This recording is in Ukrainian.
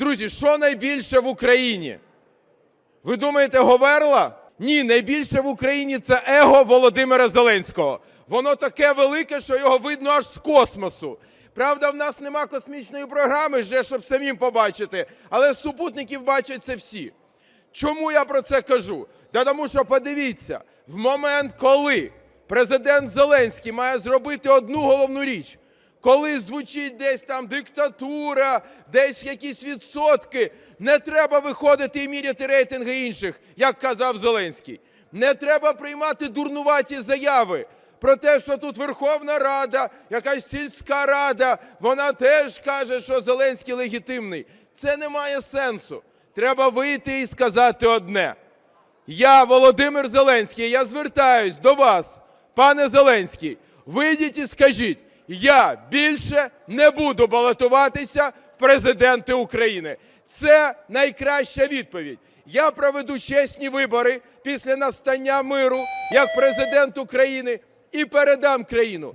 Друзі, що найбільше в Україні? Ви думаєте, Говерла? Ні, найбільше в Україні це его Володимира Зеленського. Воно таке велике, що його видно аж з космосу. Правда, в нас нема космічної програми, вже щоб самим побачити, але супутників бачать це всі. Чому я про це кажу? Та тому що подивіться, в момент, коли президент Зеленський має зробити одну головну річ, коли звучить десь там диктатура, десь якісь відсотки, не треба виходити і міряти рейтинги інших, як казав Зеленський. Не треба приймати дурнуваті заяви про те, що тут Верховна Рада, якась сільська рада, вона теж каже, що Зеленський легітимний. Це не має сенсу. Треба вийти і сказати одне. Я, Володимир Зеленський, я звертаюсь до вас, пане Зеленський. Вийдіть і скажіть, я більше не буду балотуватися в президенти України. Це найкраща відповідь. Я проведу чесні вибори після настання миру як президент України і передам країну.